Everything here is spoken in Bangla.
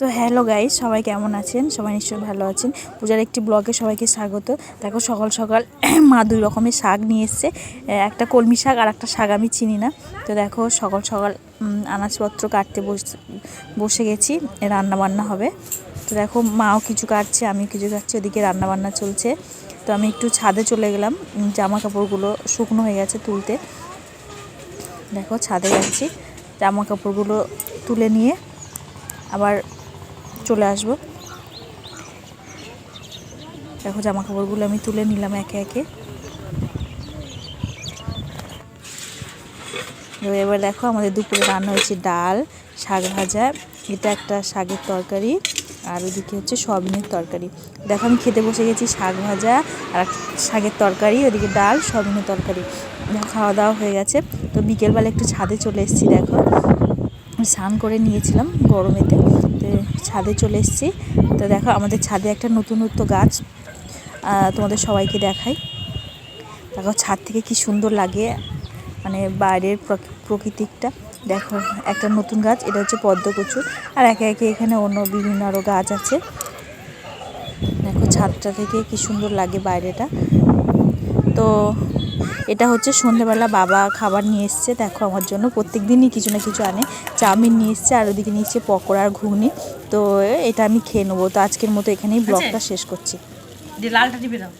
তো হ্যালো গাইস সবাই কেমন আছেন? সবাই নিশ্চয়ই ভালো আছেন। পূজার একটি ব্লগে সবাইকে স্বাগত। দেখো, সকাল সকাল মা দুই রকমের শাক নিয়ে এসছে। একটা কলমি শাক আর একটা শাক আমি চিনি না। তো দেখো, সকাল সকাল আনাজপত্র কাটতে বসে বসে গেছি। রান্না বান্না হবে। তো দেখো, মাও কিছু কাটছে আমি কিছু কাটছি, ওদিকে রান্না বান্না চলছে। তো আমি একটু ছাদে চলে গেলাম। জামা কাপড়গুলো শুকনো হয়ে গেছে তুলতে। দেখো, ছাদে যাচ্ছি। জামা কাপড়গুলো তুলে নিয়ে আবার চলে আসব। দেখো জামা কাপড়গুলো আমি তুলে নিলাম একে একে। এবার দেখো, আমাদের দুপুরে রান্না হয়েছে ডাল, শাক ভাজা। এটা একটা শাকের তরকারি, আর ওদিকে হচ্ছে সয়াবিনের তরকারি। দেখো, আমি খেতে বসে গেছি শাক ভাজা আর শাকের তরকারি, ওদিকে ডাল, সয়াবিনের তরকারি। খাওয়া দাওয়া হয়ে গেছে। তো বিকেলবেলা একটু ছাদে চলে এসেছি, দেখো। স্নান করে নিয়েছিলাম গরমেতে। তো ছাদে চলে এসেছি। তো দেখো, আমাদের ছাদে একটা নতুনত্ব গাছ তোমাদের সবাইকে দেখাই। দেখো, ছাদ থেকে কি সুন্দর লাগে মানে বাইরের প্রক- প্রকৃতিকটা। দেখো, একটা নতুন গাছ, এটা হচ্ছে পদ্ম পদ্মকচু আর একে একে এখানে অন্য বিভিন্ন আরও গাছ আছে। দেখো, ছাদটা থেকে কি সুন্দর লাগে বাইরেটা। তো এটা হচ্ছে সন্ধেবেলা বাবা খাবার নিয়ে এসছে। দেখো আমার জন্য প্রত্যেক দিনই কিছু না কিছু আনে। চাউমিন নিয়ে এসছে আর ওদিকে নিয়ে এসছে পকোড়া আর ঘুগনি। তো এটা আমি খেয়ে নেব। তো আজকের মতো এখানেই ব্লগটা শেষ করছি। লালটা টিপে দাও।